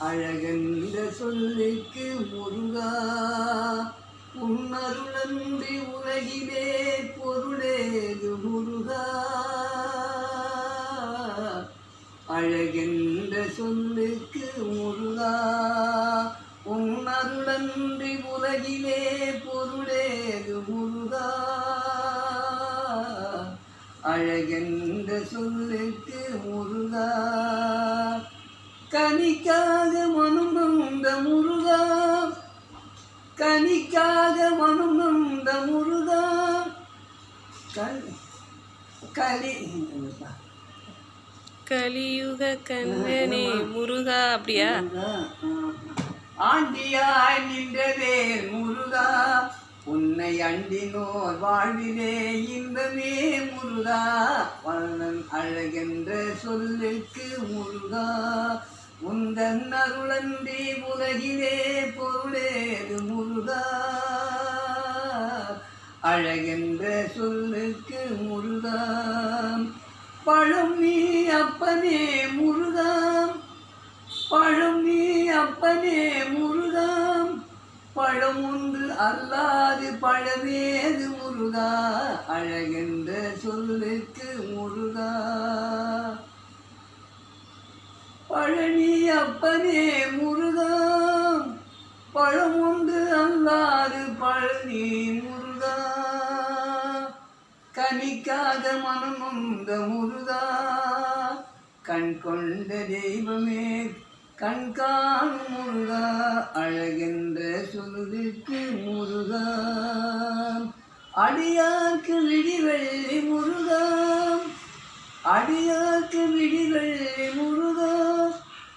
அழகென்ற சொல்லுக்கு முருகா உன்னருளன்றி உலகிலே பொருளேது முருகா. அழகென்ற சொல்லுக்கு முருகா உன்னருளன்றி உலகிலே பொருளேது முருகா. அழகென்ற சொல்லுக்கு முருகா கனிக்காக மனம் நொந்த முருகா. கனிக்காக மனம் நொந்த முருகா. கலி கலியுக கண்ணனே முருகா அப்படியா? ஆண்டியாய் நின்றதே முருகா. உன்னை அண்டினோர் வாழ்விலே இன்பமே முருகா. வண்ணன் அழகென்ற சொல்லுக்கு முருகா. உந்தன் அருளன்றி உலகிலே பொருளேது முருகா. அழகென்ற சொல்லுக்கு முருகா. பழம் நீ அப்பனே முருகா. பழம் நீ அப்பனே முருகா. பழம் ஒன்று அல்லாது பழமேது முருகா. அழகென்ற சொல்லுக்கு முருகா. அப்பனே முருகா. பழம் உண்டு அல்லாது பழனி முருகா. கனிக்காத மனம் உந்த முருகா. கண் கொண்ட தெய்வமே கண் முருகா. அழகென்ற சொல்லுக்கு முருகா. அடியாக்கு விடிவெள்ளி முருகா. அடியாக்கு விடிவெள்ளி முருகா.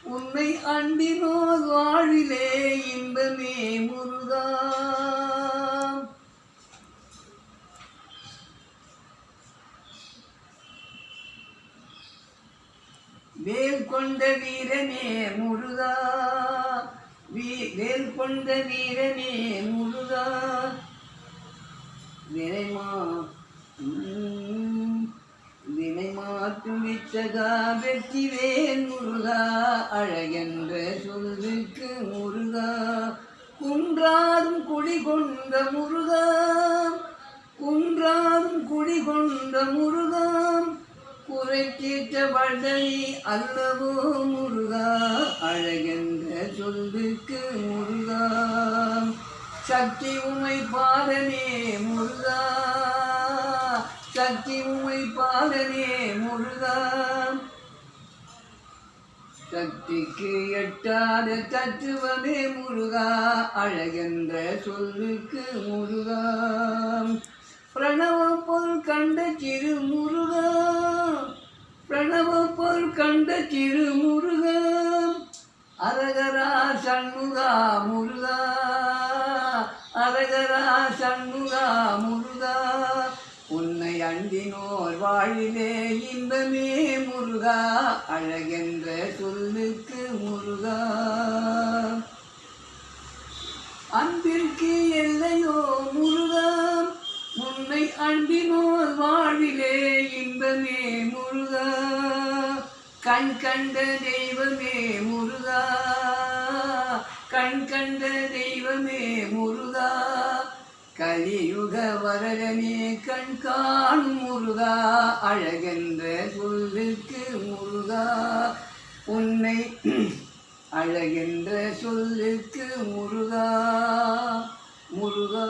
உன்னை அண்டினோர் வாழிலே இன்பமே முருகா. வேல் கொண்ட வீரனே முருகா. வேல் கொண்ட வீரனே முருகா. வினைமா வெற்றிவேல் முருகா அழகென்ற சொல்லுக்கு முருகா. குன்றாரும் குடி கொண்ட முருகா குன்றாரும் குடி கொண்ட முருகா. குறை தீர்த்த வள்ளி அல்லவோ முருகா அழகென்ற சொல்லுக்கு முருகா. சக்தி உமை பாடனே முருகா சக்தி உமை பாடனே முருகா. சக்திக்கு எட்டாத தத்துவமே முருகா அழகென்ற சொல்லுக்கு முருகா. பிரணவ பொருள் கண்ட சிறு முருகா பிரணவ பொருள் கண்ட சிறு முருகா. அரகரா சண்முகா முருகா. உன்னை வாழிலே இன்பமே முருகா அழகென்ற சொல்லுக்கு முருகா. அன்பிற்கு எல்லையோ முருகா உன்னை அன்பினோர் வாழிலே இன்பமே முருகா. கண் கண்ட தெய்வமே முருகா கண் கண்ட தெய்வமே முருகா. கலியுக வரலனே கண்கான் முருகா அழகென்ற சொல்லுக்கு முருகா. உன்னை அழகென்ற சொல்லுக்கு முருகா முருகா.